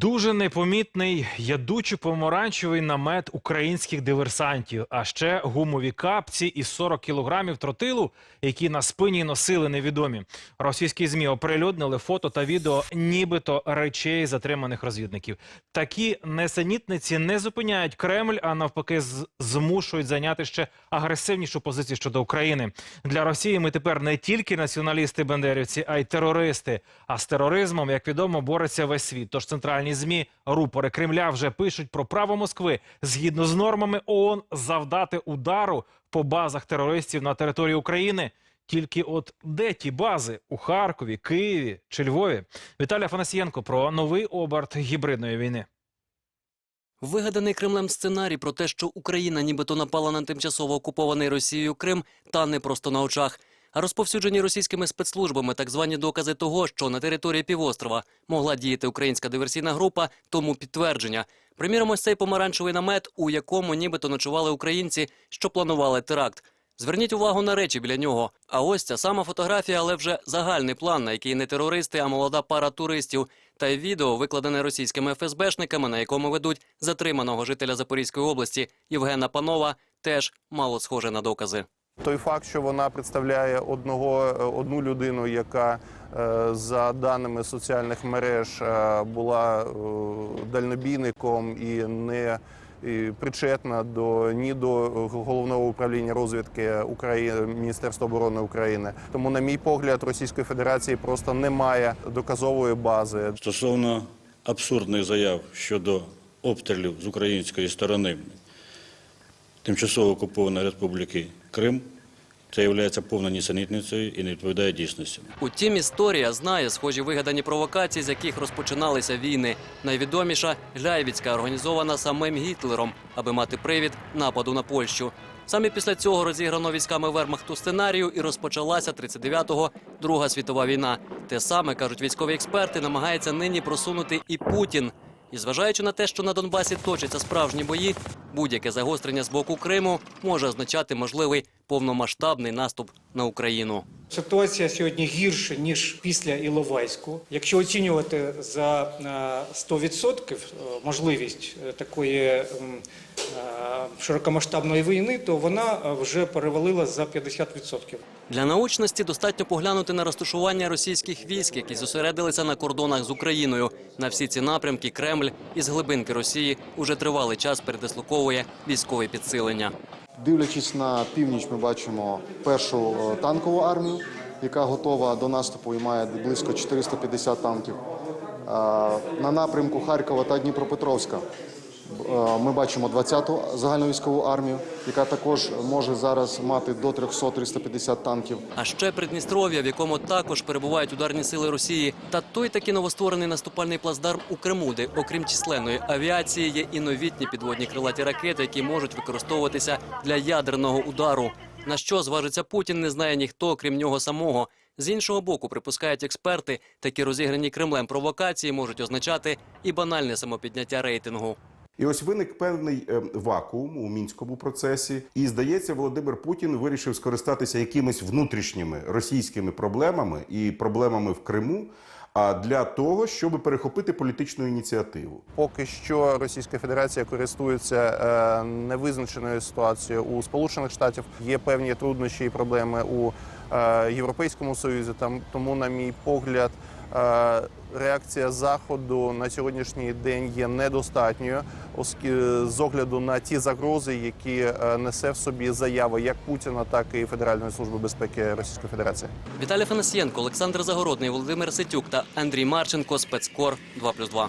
Дуже непомітний ядучо помаранчевий намет українських диверсантів, а ще гумові капці і 40 кілограмів тротилу, які на спині носили невідомі. Російські змі оприлюднили фото та відео, нібито речей затриманих розвідників. Такі несенітниці не зупиняють Кремль, а навпаки, змушують зайняти ще агресивнішу позицію щодо України. Для Росії ми тепер не тільки націоналісти-бендерівці, а й терористи. А з тероризмом, як відомо, бореться весь світ. Тож центральні змі рупори Кремля вже пишуть про право Москви згідно з нормами ООН завдати удару по базах терористів на території України. Тільки от де ті бази у Харкові, Києві чи Львові? Віталій Афанасієнко про новий оберт гібридної війни. Вигаданий Кремлем сценарій про те, що Україна нібито напала на тимчасово окупований Росією Крим, та не просто на очах. Розповсюджені російськими спецслужбами так звані докази того, що на території півострова могла діяти українська диверсійна група, тому підтвердження. Приміром, ось цей помаранчевий намет, у якому нібито ночували українці, що планували теракт. Зверніть увагу на речі біля нього. А ось ця сама фотографія, але вже загальний план, на який не терористи, а молода пара туристів. Та й відео, викладене російськими ФСБшниками, на якому ведуть затриманого жителя Запорізької області Євгена Панова, теж мало схоже на докази. Той факт, що вона представляє одного одну людину, яка е, за даними соціальних мереж е, була е, дальнобійником і не причетна до ні до головного управління розвідки України Міністерства оборони України. Тому, на мій погляд, Російської Федерації просто немає доказової бази Стосовно абсурдних заяв щодо обстрілів з української сторони тимчасово окупованої республіки Крим, це є повною нісенітницею і не відповідає дійсності. Утім, історія знає схожі вигадані провокації, з яких розпочиналися війни. Найвідоміша Гляєвіцька, організована самим Гітлером, аби мати привід нападу на Польщу. Саме після цього розіграно військами Вермахту сценарію і розпочалася 39-го Друга світова війна. Те саме кажуть військові експерти, намагається нині просунути і Путін. І зважаючи на те, що на Донбасі точаться справжні бої, будь-яке загострення з боку Криму може означати можливий повномасштабний наступ на Україну. Ситуація сьогодні гірша ніж після Іловайську. Якщо оцінювати за е, 100% е, можливість е, такої е, широкомасштабної війни, то вона е, вже перевалила за 50%. Для научності достатньо поглянути на розташування російських військ, які зосередилися на кордонах з Україною. На всі ці напрямки Кремль із глибинки Росії уже тривалий час передислоковує військові підсилення. Дивлячись на північ, ми бачимо першу е, танкову армію, яка готова до наступу і має близько 450 танків. Е, На напрямку Харкова та Дніпропетровська е, ми бачимо 20-ту загальновійськову армію, яка також може зараз мати до 300-350 танків. А ще Придністров'я, в якому також перебувають ударні сили Росії, та той таки новостворений наступальний плацдарм у Криму, де, окрім численної авіації, є і новітні підводні крилаті ракети, які можуть використовуватися для ядерного удару. На що зважиться Путін, не знає ніхто, крім нього самого. З іншого боку, припускають експерти, такі розіграні Кремлем провокації можуть означати і банальне самопідняття рейтингу. І ось виник певний е, вакуум у мінському процесі, і здається, Володимир Путін вирішив скористатися якимись внутрішніми російськими проблемами і проблемами в Криму. А для того, щоб перехопити політичну ініціативу, Поки що Російська Федерація користується е, невизначеною ситуацією у Сполучених Штатів. Є певні труднощі і проблеми у е, Європейському Союзі. Там тому, на мій погляд, реакція заходу на сьогоднішній день є недостатньою, оскільки з огляду на ті загрози, які е, несе в собі заява як Путіна, так і Федеральної служби безпеки Російської Федерації. Віталій Фанасієнко, Олександр Загородний, Володимир Ситюк та Андрій Марченко. Спецкор 2+,2.